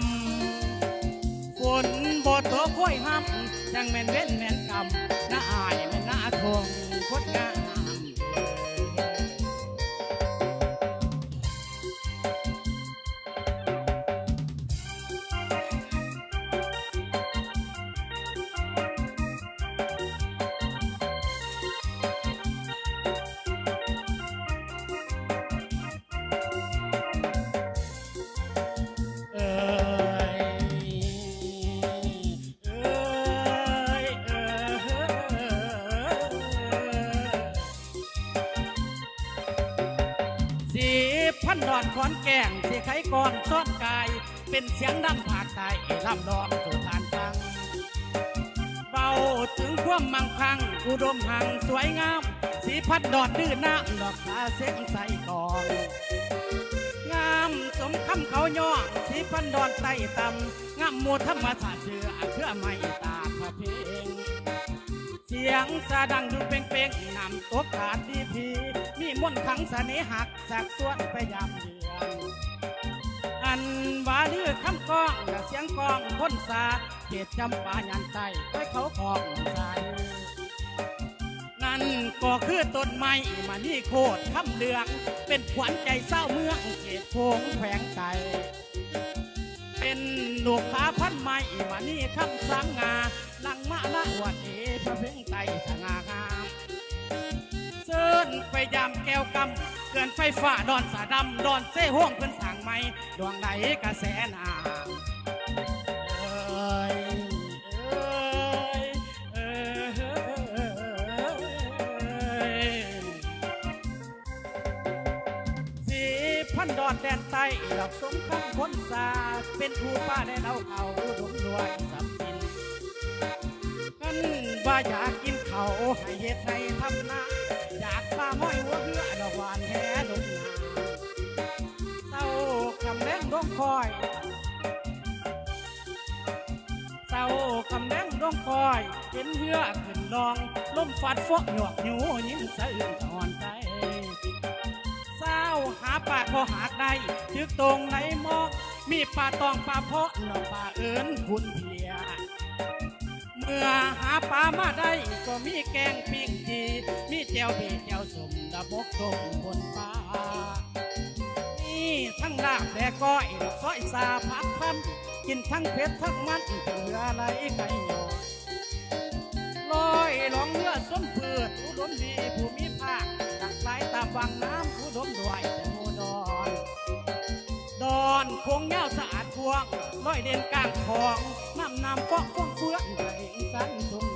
ำฝนบ่ตกค่อยห้ำจังแม่นเว้นแม่นกำน้าอายแม่นหน้าทงคนงาม ดอนขอนแก่งสีไขก่อนซ่อนกาย เป็นเสียงดังภาคใต้ลำดอนสู่ทานฟังเบาถึงความมังคัง อุดมหังสวยงาม สีพัดดอดดื้อน้ำดอกตาเสียงใสกองงามสมคำเขาย่อสีพันดอนไต่ต่ำงามหมูธรรมศาสตร์เชื่อเพื่อไม่ตาพระเพลงเสียงสาดังดูเป่งเป่งๆนำตัวขาดดีพี มีมนขังเสน่หักจากสวนไปยามเยือนอันว่าลือคำกองและเสียงกองพ้นสาเขตจำปายันใจไว้เขาของใสนั่นก็คือต้นไม้มานี่โคตรคำเลืองเป็นขวัญใจเศร้าเมืองเขตโพงแขวงไก่เป็นลูกค้าพันไม้มานี่คำสังงาลังมาละวัดเอพระเพ่งไตสง่างาน ไปยามแก้วกำเกินไฟฟ้าดอนสาดำดอนเซ่ห้องเพิ่นสั่งไม่ดวงใดกระแสนาเอ้ยเอ้ยเอ้ยสีพันดอนแดนใต้ดอกสงคำพ้นสาเป็นผู้ป้าได้เล่าเขาดมด้วยสับสินกันว่าอยากกินเขาให้เฮ็ดให้ทำนาาห้อยหัวเรือดอกหวานแห่ลงนาเศร้าคำแรงร้องคอยเศร้าคำแรงร้องคอยเห็นเรือขึ้นลองลมฟัดฟอกหยวกหนูยิ้มสะอื้นอ่อนใจเศร้าหาปลาพอหากได้ถึกตรงไหนมองมีปลาตองปลาเพาะนอกปลาเอิญคุณเพียเมื่อหาปลามาได้ก็มีแกงปิ้ มีเจียวบีเจียวสมดะบกต้มบนฟ้านี่ทั้งลาบและก้อยดอกซอยสาพัดพันกินทั้งเผ็ดทั้งมันเหลืออะไรไก่หยอลอยลองเนื้อส้มเพืออุดมดีผู้มีภาคดักไหลตามวังน้ำอุดมด้วยแต่โมดอนดอนคงเงาสะอาดพวงร้อยเด่นกลางคลองน้ำน้ำฟอกฟองเฟื่องไหลสันทง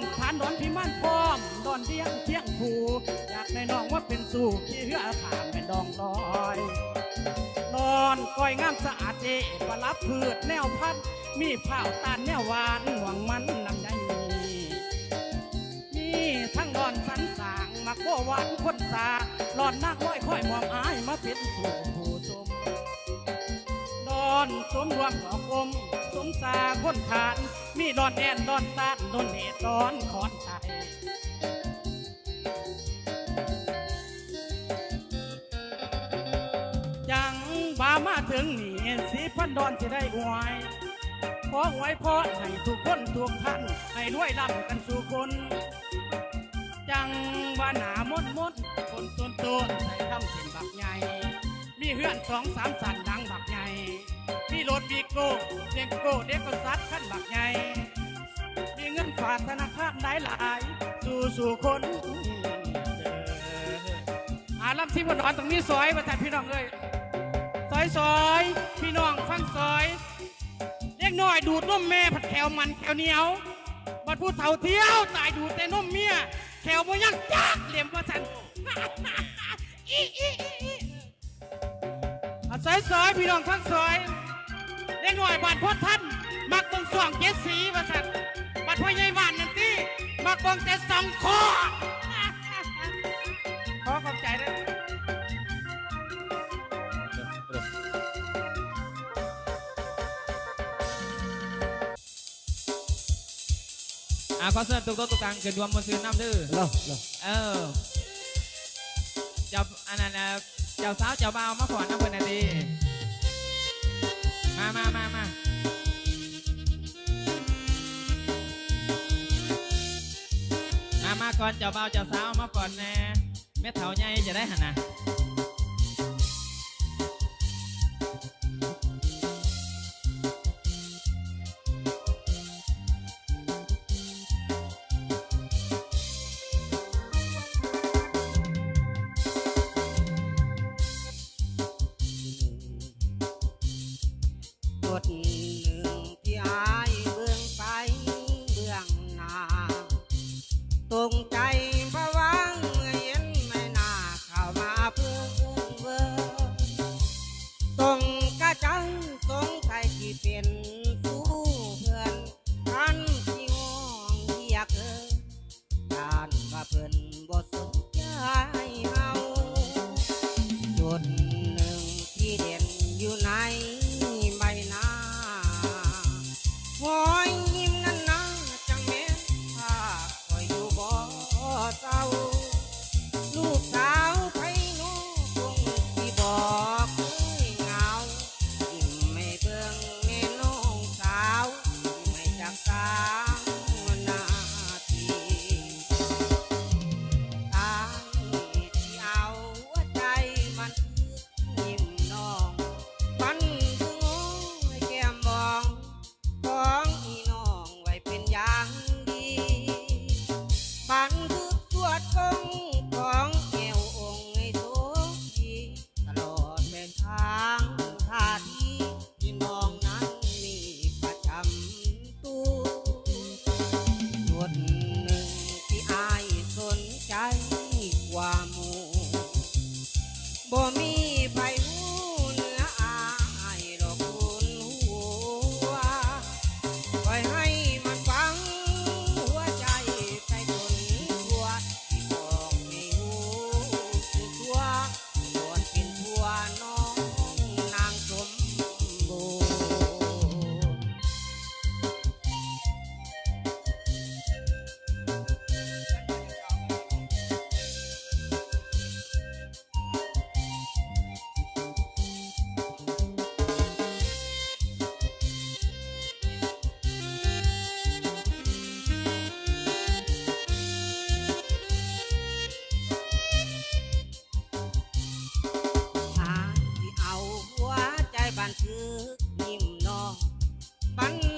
นดอนผ่านดอนพิมานพร้อมดอนเดียงเที่ยงผูอยากในน้องว่าเป็นสู่ที่เหือขามเป็นดองลอยดอนก้อยงามสะอาดเจประลับพืชแนวพันมีผ้าตาลแนวหวานหวังมันนำใยมีนี่ทั้งดอนสันสางมักโบหวานคนสาหลอนนักร้อยค่อยมองอายมาเป็นสู่ผู้ชมดอนสมรวมดอกอมสมสาคนขาน มีดอนแอนดอนตานดอนเนตดอนขอนไทยจังบามาถึงนี่สีพันดอนจะได้อวยขอไว้พรให้ทุกคนทุกท่านให้รวยร่ำกันสู่คนจังว่าหนามดมดคนต้นต้นใส่คำเส้นบักใหญ่มีเฮือนสองสามสัน มีรถวีโก้เด็กโก้เด็กก็ซัดขั้นบักใหญ่มีเงินฝากธนาคารหลายหลายสู่สู่คนอาลำที่บนนอนตรงนี้ซอยประทานพี่น้องเลยซอยซอยพี่น้องฟังซอยเล็กน้อยดูดนมแม่ผัดแขวมันแขวเหนียวบัดผู้เฒ่าเที่ยวตายดูดแต่นมเมียแขวบ่ยังจักเหลี่ยมว่าสันอีอีอีอีอะซอยซอยพี่น้องทั้งซอย เล็กน้อยบ้านพ่อท่านมักเบิ่งส่องเจ็ดสีว่าสันบัดพ่อใหญ่บ้านนั่นตีมักเบิ่งแต่สองคอขอขอบใจด้วยอ่าขอเสนอตุกโต๊ะตุกตังเกินรวมมาซื้อน้ำดื้อเนาะเนาะเออเจ้าอันนั้นน่ะเจ้าสาวเจ้าบ่าวมาขอน้ำเพิ่นน่ะดี มามามามามามาก่อนเจ้าเบาเจ้าสาวมาก่อนแน่แม่เถาใหญ่จะได้หันนะ Okay. Bang.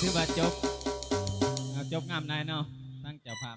ถือว่าจบ จบงามนายเนาะตั้งเจ้าภาพ